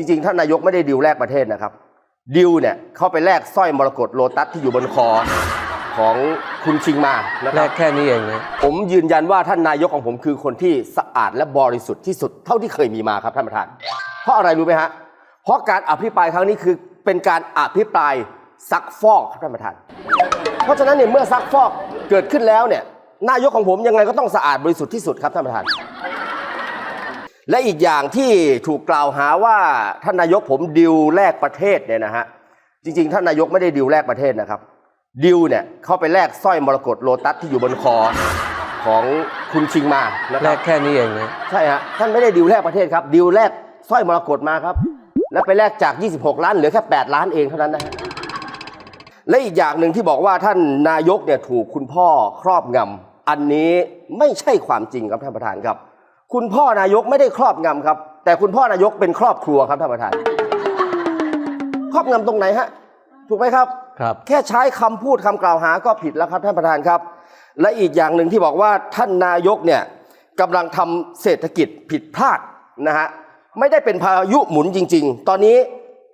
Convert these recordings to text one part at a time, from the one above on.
จริงๆ ท่านนายกไม่ได้ดิวแลกประเทศนะครับ ดิวเนี่ยเข้าไปแลกสร้อยมรกตโลตัสที่อยู่บนคอของคุณชิงมานะคแรรับกแค่นี้เองนะผมยืนยันว่าท่านนายกของผมคือคนที่สะอาดและบริสุทธิ์ที่สุดเท่าที่เคยมีมาครับท่านประธาน เพราะอะไรรู้ไหมฮะ เพราะการอภิปรายครั้งนี้คือเป็นการอภิปรายซักฟอกครับท่านประธาน เพราะฉะนั้นเนี่ยเมื่อซักฟอกเกิดขึ้นแล้วเนี่ยนายกของผมยังไงก็ต้องสะอาดบริสุทธิ์ที่สุดครับท่านประธาน และอีกอย่างที่ถูกกล่าวหาว่าท่านนายกผมดิวแลกประเทศเนี่ยนะฮะจริงๆ ท่านนายกไม่ได้ดิวแลกประเทศนะครับ ดิวเนี่ยเข้าไปแลกสร้อยมรกตโลตัสที่อยู่บนคอของคุณชิงมานะคแรรับกแค่นี้เองนะใช่ฮะท่านไม่ได้ดิวแลกประเทศครับ ดิวแลกสร้อยมรกตมาครับ แล้วไปแลกจาก 26 ล้านเหลือแค่ 8 ล้านเองเท่านั้นนะฮะและอีกอย่างหนึ่งที่บอกว่าท่านนายกเนี่ยถูกคุณพ่อครอบงำอันนี้ไม่ใช่ความจริงครับท่านประธานครับ คุณพ่อนายกไม่ได้ครอบงำครับ แต่คุณพ่อนายกเป็นครอบครัวครับท่านประธาน ครอบงำตรงไหนฮะ ถูกไหมครับ ครับ แค่ใช้คำพูดคำกล่าวหาก็ผิดแล้วครับท่านประธานครับ และอีกอย่างหนึ่งที่บอกว่าท่านนายกเนี่ยกำลังทำเศรษฐกิจผิดพลาดนะฮะไม่ได้เป็นพายุหมุนจริง ๆ ตอนนี้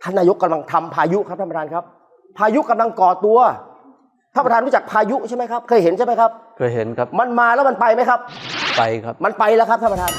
ท่านนายกกำลังทำพายุครับท่านประธานครับ พายุกำลังก่อตัว ท่านประธานรู้จักพายุใช่ไหมครับ เคยเห็นใช่ไหมครับ เคยเห็นครับ มันมาแล้วมันไปไหมครับ ไปครับ มันไปแล้วครับท่านประธาน